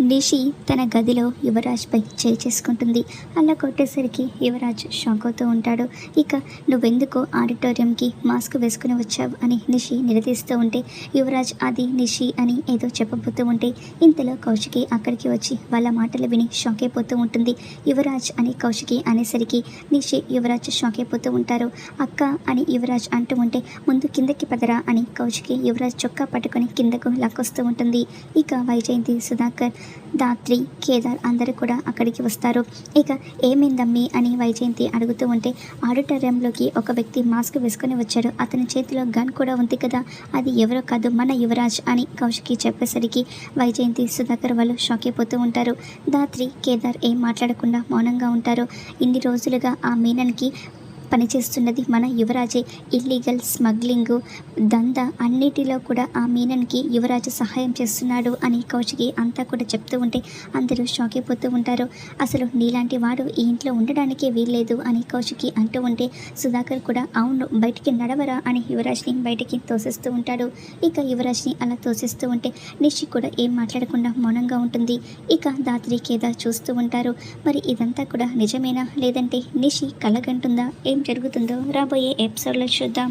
నిషి తన గదిలో యువరాజ్పై చేయి చేసుకుంటుంది. అలా కొట్టేసరికి యువరాజ్ షాక్ అవుతూ ఉంటాడు. ఇక నువ్వెందుకు ఆడిటోరియంకి మాస్క్ వేసుకుని వచ్చావు అని నిషి నిలదీస్తూ ఉంటే యువరాజ్ అది నిషి అని ఏదో చెప్పబోతూ ఉంటే ఇంతలో కౌశికి అక్కడికి వచ్చి వాళ్ళ మాటలు విని షాక్ అయిపోతూ ఉంటుంది. యువరాజ్ అని కౌశికి అనేసరికి నిషి యువరాజ్ షాక్ అయిపోతూ ఉంటారు. అక్క అని యువరాజ్ అంటూ ఉంటే ముందు కిందకి పదరా అని కౌశికి యువరాజ్ చొక్కా పట్టుకొని కిందకు లాక్కొస్తూ ఉంటుంది. ఇక వైజయంతి సుధాకర్ దాత్రి కేదార్ అందరూ కూడా అక్కడికి వస్తారు. ఇక ఏమైందమ్మి అని వైజయంతి అడుగుతూ ఉంటే ఆడిటోరియంలోకి ఒక వ్యక్తి మాస్క్ వేసుకొని వచ్చాడు. అతని చేతిలో గన్ కూడా ఉంది కదా అది ఎవరో కాదు మన యువరాజ్ అని కౌశికి చెప్పేసరికి వైజయంతి సుధాకర్ వాళ్ళు షాక్ అయిపోతూ ఉంటారు. దాత్రి కేదార్ ఏం మాట్లాడకుండా మౌనంగా ఉంటారు. ఇన్ని రోజులుగా ఆ మీనన్కి పనిచేస్తున్నది మన యువరాజే. ఇల్లీగల్ స్మగ్లింగ్ దంద అన్నిటిలో కూడా ఆ మీనన్కి యువరాజు సహాయం చేస్తున్నాడు అని కౌశికి అంతా కూడా చెప్తూ ఉంటే అందరూ షాక్ అయిపోతూ ఉంటారు. అసలు నీలాంటి వాడు ఈ ఇంట్లో ఉండడానికే వీల్లేదు అని కౌశికి అంటూ ఉంటే సుధాకర్ కూడా అవును బయటికి నడవరా అని యువరాజ్ని బయటికి తోసేస్తూ ఉంటాడు. ఇక యువరాజ్ని అలా తోసేస్తూ ఉంటే నిషి కూడా ఏం మాట్లాడకుండా మౌనంగా ఉంటుంది. ఇక దాత్రి కేదార్ చూస్తూ ఉంటారు. మరి ఇదంతా కూడా నిజమేనా? లేదంటే నిషి కలగంటుందా? ఏం జరుగుతుందో రాబోయే ఎపిసోడ్లో చూద్దాం.